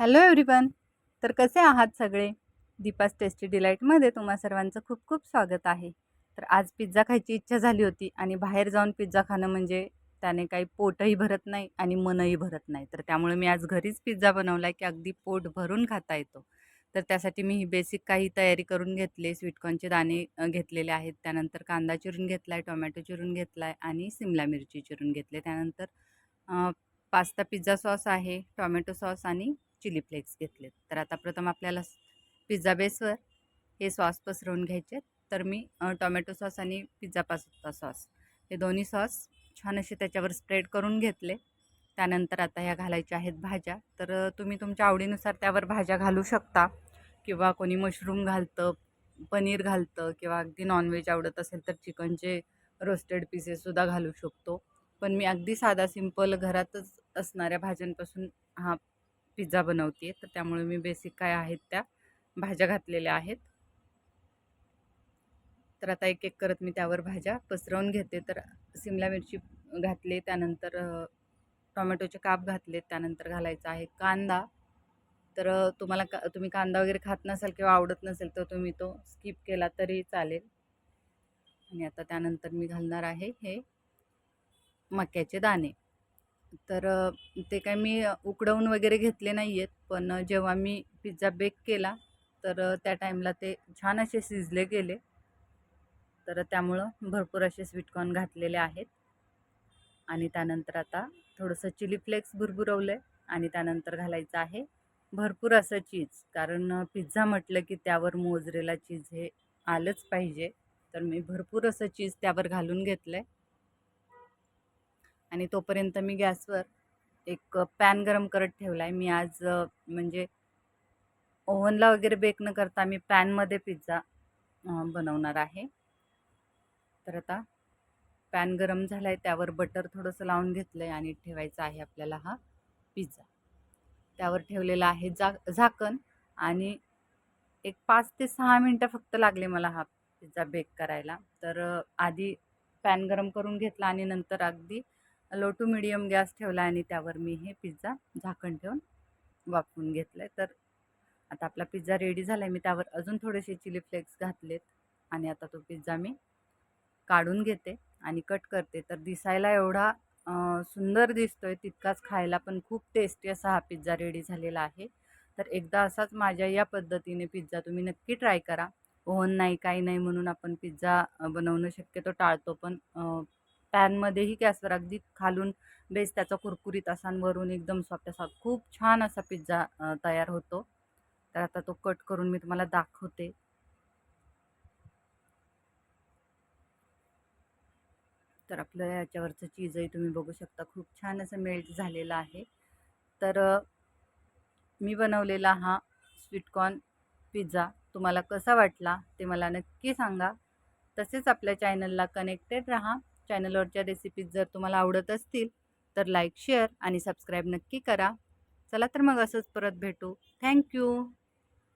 Hello everyone तर कसे आहात सगळे? दीपास टेस्टी डिलाईटमध्ये तुम्हा सर्वांचं खूप खूप स्वागत आहे. तर आज पिझ्झा खायची इच्छा झाली होती आणि बाहेर जाऊन पिझ्झा खाणं म्हणजे त्याने काही पोटही भरत नाही आणि मनही भरत नाही. तर त्यामुळे मी आज घरीच पिझ्झा बनवला आहे की अगदी पोट भरून खाता येतो. तर त्यासाठी मी ही बेसिक काही तयारी करून घेतली. स्वीटकॉर्नचे दाणे घेतलेले आहेत. त्यानंतर कांदा चिरून घेतला आहे टोमॅटो चिरून घेतला आहे आणि सिमला मिरची चिरून घेतले. त्यानंतर पास्ता पिझ्झा सॉस आहे टोमॅटो सॉस आणि चिली फ्लेक्स घेतलेत. तर आता प्रथम आपल्याला पिझ्झा बेसवर हे सॉस पसरवून घ्यायचे तर मी टोमॅटो सॉस आणि पिझ्झा पासुत्ता सॉस. हे दोन्ही सॉस छान असे त्याच्यावर स्प्रेड करून घेतले. त्यानंतर आता ह्या घालायच्या आहेत भाज्या. तर तुम्ही तुमच्या आवडीनुसार त्यावर भाज्या घालू शकता. किंवा कोणी मशरूम घालतं पनीर घालतं किंवा अगदी नॉनव्हेज आवडत असेल तर चिकनचे रोस्टेड पीसेससुद्धा घालू शकतो. पण मी अगदी साधा सिंपल घरातच असणाऱ्या भाज्यांपासून हा पिझ्झा बनवते तर त्यामुळे मी बेसिक काय आहेत त्या भाज्या घातलेल्या आहेत. तर आता एक एक करत मी त्यावर भाज्या पसरवून घेते. तर सिमला मिरची घातली त्यानंतर टोमॅटोचे काप घातले त्यानंतर घालायचा आहे कांदा. तर तुम्हाला का तुम्ही कांदा वगैरे खात नसाल किंवा आवडत नसेल तर तुम्ही तो स्किप केला तरी चालेल. आणि आता त्यानंतर मी घालणार आहे हे मक्याचे दाणे. तर ते काय मी उकडवून वगैरे घेतले नाही आहेत पण जेव्हा मी पिझ्झा बेक केला तर त्या टाईमला ते छान असे शिजले गेले. तर त्यामुळं भरपूर असे स्वीटकॉर्न घातलेले आहेत. आणि त्यानंतर आता थोडंसं चिली फ्लेक्स भुरभुरवलं आहे आणि त्यानंतर घालायचं आहे भरपूर असं चीज. कारण पिझ्झा म्हटलं की त्यावर मोजरेला चीज हे आलंच पाहिजे. तर मी भरपूर असं चीज त्यावर घालून घेतलं आहे आणि तोपर्यंत मी गॅसवर एक पॅन गरम करत ठेवला आहे मी आज म्हणजे ओव्हनला वगैरे बेक न करता मी पॅनमध्ये पिझ्झा बनवणार आहे. तर आता पॅन गरम झाला आहे त्यावर बटर थोडंसं लावून घेतलं आहे आणि ठेवायचा आहे आपल्याला हा पिझ्झा. त्यावर ठेवलेला आहे जा झाकण आणि एक पाच ते सहा मिनटं फक्त लागले मला हा पिझ्झा बेक करायला. तर आधी पॅन गरम करून घेतला आणि नंतर अगदी लो टू मिडियम गॅस ठेवला आणि त्यावर मी हे पिझ्झा झाकण ठेवून वाफवून घेतलं आहे तर आता आपला पिझ्झा रेडी झाला आहे मी त्यावर अजून थोडेसे चिली फ्लेक्स घातलेत आणि आता तो पिझ्झा मी काढून घेते आणि कट करते. तर दिसायला एवढा सुंदर दिसतोय तितकाच खायला पण खूप टेस्टी असा हा पिझ्झा रेडी झालेला आहे. तर एकदा असाच माझ्या या पद्धतीने पिझ्झा तुम्ही नक्की ट्राय करा. ओव्हन नाही काही नाही म्हणून आपण पिझ्झा बनवणं शक्यतो टाळतो पण पॅनमध्येही गॅसवर अगदी खालून बेस त्याचा कुरकुरीत असांवरून वरून एकदम सॉफ्ट असा खूप छान असा पिझ्झा तयार होतो. तर आता तो कट करून मी तुम्हाला दाखवते. तर आपलं याच्यावरचं चीजही तुम्ही बघू शकता. खूप छान असं मेल्ट झालेलं आहे. तर मी बनवलेला हा स्वीटकॉर्न पिझ्झा तुम्हाला कसा वाटला ते मला नक्की सांगा. तसेच आपल्या चॅनलला कनेक्टेड रहा. चॅनलवरच्या रेसिपीज जर तुम्हाला आवडत असतील तर लाईक शेअर आणि सबस्क्राईब नक्की करा. चला तर मग असंच परत भेटू. थँक्यू.